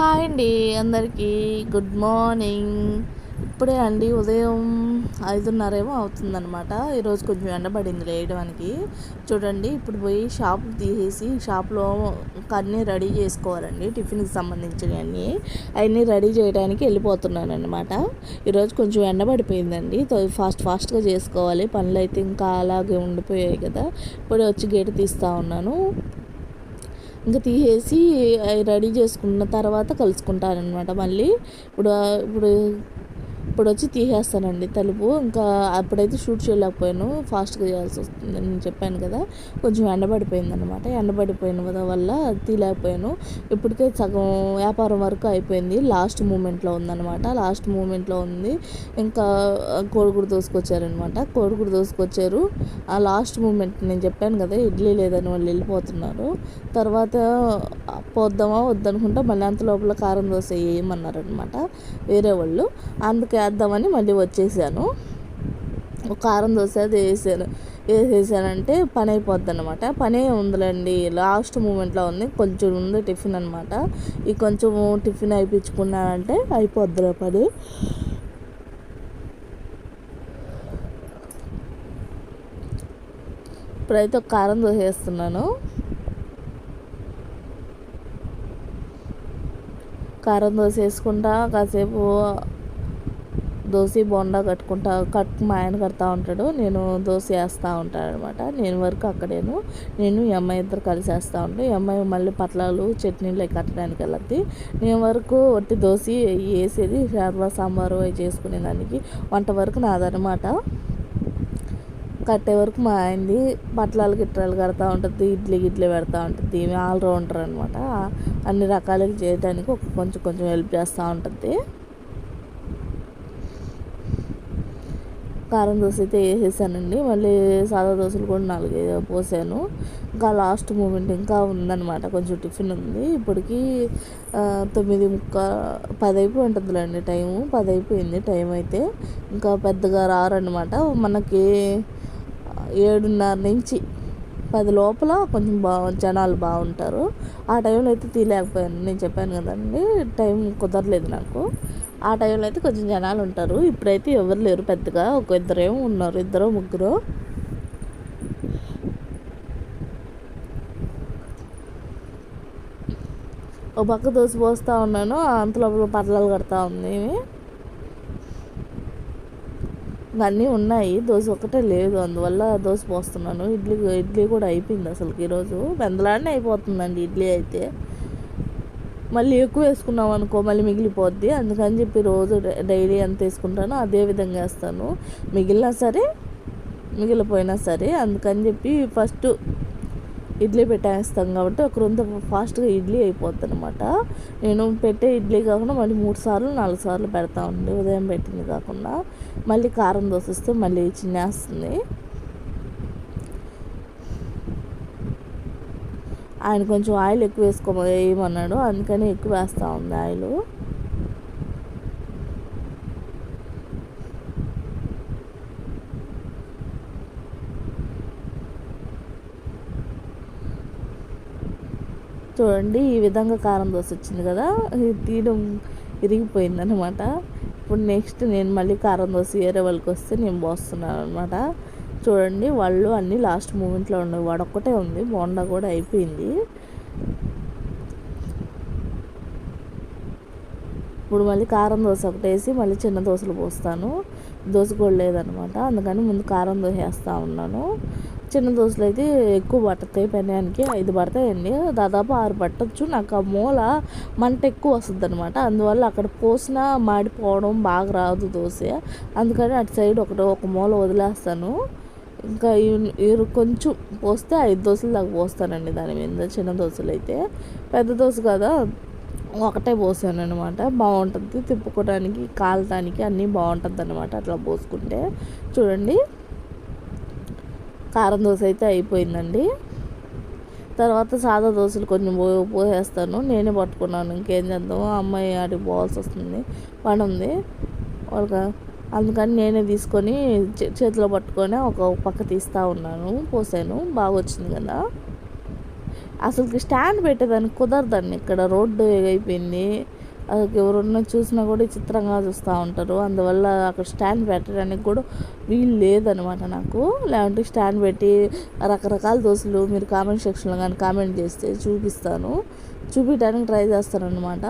Hi అండి అందరికీ. Good morning. ఇప్పుడే అండి ఉదయం ఐదున్నరేమో అవుతుందనమాట ఈరోజు కొంచెం ఎండబడింది లేయడానికి. చూడండి ఇప్పుడు పోయి షాప్ తీసేసి షాప్లో అన్నీ రెడీ చేసుకోవాలండి టిఫిన్కి సంబంధించినవి అన్నీ అవన్నీ రెడీ చేయడానికి వెళ్ళిపోతున్నాను అనమాట ఈరోజు కొంచెం ఎండబడిపోయిందండి ఫాస్ట్ ఫాస్ట్గా చేసుకోవాలి. పనులు అయితే ఇంకా అలాగే ఉండిపోయాయి కదా. ఇప్పుడే వచ్చి గేటు తీస్తూ ఉన్నాను. ఇంకా తీసేసి రెడీ చేసుకున్న తర్వాత కలుసుకుంటారనమాట మళ్ళీ. ఇప్పుడు ఇప్పుడు ఇప్పుడు వచ్చి తీసేస్తానండి తలుపు. ఇంకా అప్పుడైతే షూట్ చేయలేకపోయాను. ఫాస్ట్గా చేయాల్సి వస్తుంది. నేను చెప్పాను కదా కొంచెం ఎండబడిపోయింది అనమాట ఎండబడిపోయిన వల్ల తీయలేకపోయాను. ఇప్పటికే సగం వ్యాపారం వరకు అయిపోయింది. లాస్ట్ మూమెంట్లో ఉందన్నమాట. లాస్ట్ మూమెంట్లో ఉంది. ఇంకా కోడిగుడు దోసుకొచ్చారనమాట కోడిగుడు దోసుకొచ్చారు. ఆ లాస్ట్ మూమెంట్ నేను చెప్పాను కదా ఇడ్లీ లేదని వాళ్ళు వెళ్ళిపోతున్నారు. తర్వాత పోద్దామా వద్దనుకుంటే మళ్ళీ అంత లోపల కారం దోశ వేయమన్నారనమాట వేరే వాళ్ళు. అందుకే వేద్దామని మళ్ళీ వచ్చేసాను. కారం దోశ అది వేసాను. వేసేసానంటే పని అయిపోద్ది అనమాట పనే ఉందిలేండి. లాస్ట్ మూమెంట్లో ఉంది. కొంచెం ఉంది టిఫిన్ అనమాట ఈ కొంచెం టిఫిన్ అయిపించుకున్నానంటే అయిపోద్దిలే పని. ఇప్పుడైతే కారం దోశ వేస్తున్నాను. కారం దోశ వేసుకుంటా కాసేపు దోశ బోండా కట్టుకుంటా కట్ మా ఆయన కడతా ఉంటాడు. నేను దోశ వేస్తూ ఉంటాను అనమాట నేను వరకు అక్కడేను. నేను ఈ అమ్మాయి ఇద్దరు కలిసి వేస్తూ ఉంటాను ఈ అమ్మాయి మళ్ళీ పట్లాలు చట్నీలు కట్టడానికి వెళ్ళద్ది. నేను వరకు ఒట్టి దోశ వేసేది శర్వా సాంబారు అవి చేసుకునే దానికి. వంట వరకు నాదనమాట. కట్టే వరకు మా ఆయనది పట్లాలు గిట్టలు కడతా ఉంటుంది. ఇడ్లీ గిడ్లీ పెడతా ఉంటుంది. ఆల్రౌండర్ అనమాట. అన్ని రకాలుగా చేయడానికి ఒక కొంచెం కొంచెం హెల్ప్ చేస్తూ ఉంటుంది. కారం దోశ అయితే వేసేసానండి. మళ్ళీ సాదా దోశలు కూడా నాలుగు పోసాను. ఇంకా లాస్ట్ మూమెంట్ ఇంకా ఉందన్నమాట. కొంచెం టిఫిన్ ఉంది. ఇప్పటికి తొమ్మిది ముక్క పది అయిపోయి ఉంటుందిలేండి టైము. పది అయిపోయింది టైం అయితే. ఇంకా పెద్దగా రారనమాట మనకి ఏడున్నర నుంచి పది లోపల కొంచెం బా జనాలు బాగుంటారు. ఆ టైంలో అయితే తీయలేకపోయాను. నేను చెప్పాను కదండి టైం కుదరలేదు నాకు. ఆ టైంలో అయితే కొంచెం జనాలు ఉంటారు. ఇప్పుడైతే ఎవరు లేరు పెద్దగా. ఒక ఇద్దరేమో ఉన్నారు. ఇద్దరు ముగ్గురు. ఒక పక్క దోసి పోస్తూ ఉన్నాను. అంతలోపల పర్లాలు కడతా ఉంది. ఇవన్నీ ఉన్నాయి. దోశ ఒకటే లేదు. అందువల్ల దోశ పోస్తున్నాను. ఇడ్లీ ఇడ్లీ కూడా అయిపోయింది అసలు ఈరోజు. వెందలాడనే అయిపోతుందండి ఇడ్లీ అయితే. మళ్ళీ ఎక్కువ వేసుకున్నాం అనుకో మళ్ళీ మిగిలిపోద్ది. అందుకని చెప్పి రోజు డైలీ ఎంత వేసుకుంటానో అదే విధంగా వేస్తాను. మిగిలినా సరే మిగిలిపోయినా సరే అందుకని చెప్పి ఫస్ట్ ఇడ్లీ పెట్టేస్తాం కాబట్టి ఒక రొంత ఫాస్ట్గా ఇడ్లీ అయిపోద్ది అనమాట నేను పెట్టే ఇడ్లీ కాకుండా మళ్ళీ మూడు సార్లు నాలుగు సార్లు పెడతా ఉండి ఉదయం పెట్టింది కాకుండా. మళ్ళీ కారం దోశ వస్తే మళ్ళీ చిన్నేస్తుంది. ఆయన కొంచెం ఆయిల్ ఎక్కువ వేసుకోమన్నాడు అందుకని ఎక్కువ వేస్తూ ఉంది ఆయిల్. చూడండి ఈ విధంగా కారం దోశ వచ్చింది కదా తీయడం ఇరిగిపోయిందనమాట అనమాట ఇప్పుడు నెక్స్ట్ నేను మళ్ళీ కారం దోశ వేరే వాళ్ళకి వస్తే నేను పోస్తున్నాను అనమాట చూడండి వాళ్ళు అన్నీ లాస్ట్ మూమెంట్లో ఉన్నాయి. వాడొక్కటే ఉంది. బోండా కూడా అయిపోయింది. ఇప్పుడు మళ్ళీ కారం దోశ ఒకటి వేసి మళ్ళీ చిన్న దోశలు పోస్తాను. దోశ కూడా లేదనమాట అందుకని ముందు కారం దోశ వేస్తూ ఉన్నాను. చిన్న దోశలు అయితే ఎక్కువ పడతాయి పెనానికి. ఐదు పడతాయండి. దాదాపు ఆరు పట్టచ్చు. నాకు ఆ మూల మంట ఎక్కువ వస్తుంది అనమాట అందువల్ల అక్కడ పోసిన మాడిపోవడం బాగా రాదు దోశ. అందుకని అటు సైడ్ ఒకటి ఒక మూల వదిలేస్తాను. ఇంకా కొంచెం పోస్తే ఐదు దోశలు దాకా పోస్తానండి దాని మీద. చిన్న దోశలు అయితే. పెద్ద దోశ కదా ఒకటే పోసాను అనమాట బాగుంటుంది. తిప్పుకోవడానికి కాలటానికి అన్నీ బాగుంటుంది అనమాట అట్లా పోసుకుంటే. చూడండి. కారం దోశ అయితే అయిపోయిందండి. తర్వాత సాదా దోశలు కొంచెం పో పోసేస్తాను. నేనే పట్టుకున్నాను. ఇంకేం చేద్దాము అమ్మాయి ఆడికి పోవాల్సి వస్తుంది. పని ఉంది. వాళ్ళకి అందుకని నేనే తీసుకొని చేతిలో పట్టుకొని ఒక పక్క తీస్తూ ఉన్నాను. పోసాను. బాగా వచ్చింది కదా. అసలుకి స్టాండ్ పెట్టేదానికి కుదరదండి. ఇక్కడ రోడ్డు అయిపోయింది. ఎవరన్నా చూసినా కూడా చిత్రంగా చూస్తూ ఉంటారు. అందువల్ల అక్కడ స్టాండ్ పెట్టడానికి కూడా వీలు లేదనమాట నాకు. లేదంటే స్టాండ్ పెట్టి రకరకాల దోశలు మీరు కామెంట్ సెక్షన్లో కానీ కామెంట్ చేస్తే చూపిస్తాను. చూపించడానికి ట్రై చేస్తాను అనమాట